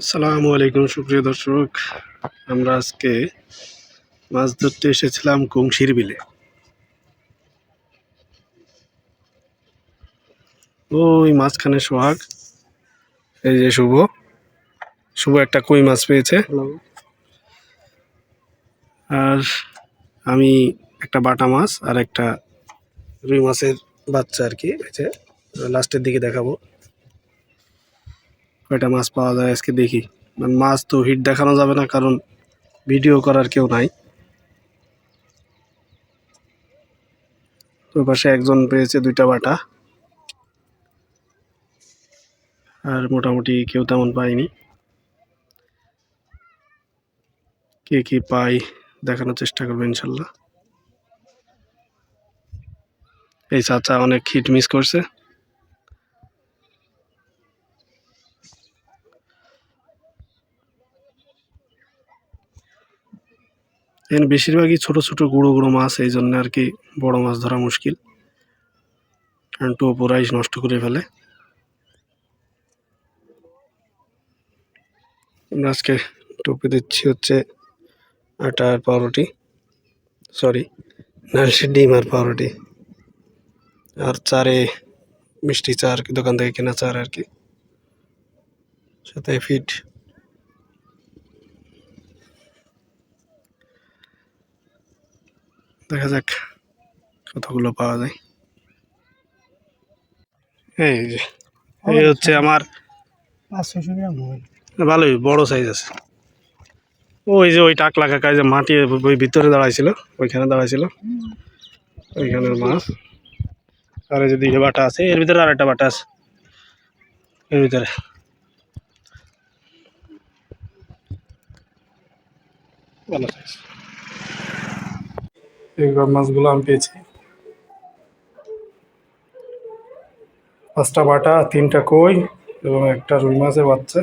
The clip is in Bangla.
আসসালামু আলাইকুম সুপ্রিয় দর্শক। আমরা আজকে মাছ ধরতে এসেছিলাম কুংশির বিলে। ওই মাঝখানে সোহাগ এই যে শুভ। শুভ একটা কই মাছ পেয়েছে। আর আমি একটা বাটা মাছ আর একটা রুই মাছের বাচ্চা আর কি লাস্টের দিকে দেখাবো। কয়টা মাছ পাওয়া যায় আজকে দেখি। মানে মাছ তো হিট দেখানো যাবে না, কারণ ভিডিও করার কেউ নাই। ওই পাশে একজন পেয়েছে দুইটা বাটা। আর মোটামুটি কেউ তেমন পায়নি। কে কি পাই দেখানোর চেষ্টা করব ইনশাল্লাহ। এই চাচা অনেক হিট মিস করছে। এখানে বেশিরভাগই ছোট ছোট গুঁড়ো গুঁড়ো মাছ, এই জন্য আর কি বড় মাছ ধরা মুশকিল। কারণ টোপ ওরাই নষ্ট করে ফেলে। আমরা আজকে টোপে দিচ্ছি হচ্ছে আটা আর পাউরুটি। সরি নালসি ডিম আর পাউরুটি। আর চারে মিষ্টি চা আর কি দোকান থেকে কেনা চার আর কি। সাথে ফিট দেখা যাক কতগুলো পাওয়া যায়। এই যে এই হচ্ছে আমার পাঁচশো গ্রাম ভালোই বড় সাইজ আছে। ওই যে ওই টাকলা কাকা যে মাটি ওই ভিতরে দাঁড়াইছিল ওইখানে দাঁড়াইছিল। ওইখানের মাছ। আর এই যে দিকে বাটা আছে এর ভিতরে আর একটা বাটা আছে। এর ভিতরে। ভালো সাইজ এইবার মাছগুলো আমি পেয়েছি। পাঁচটা বাটা তিনটা কই এবং একটা রুই মাছের বাচ্চা।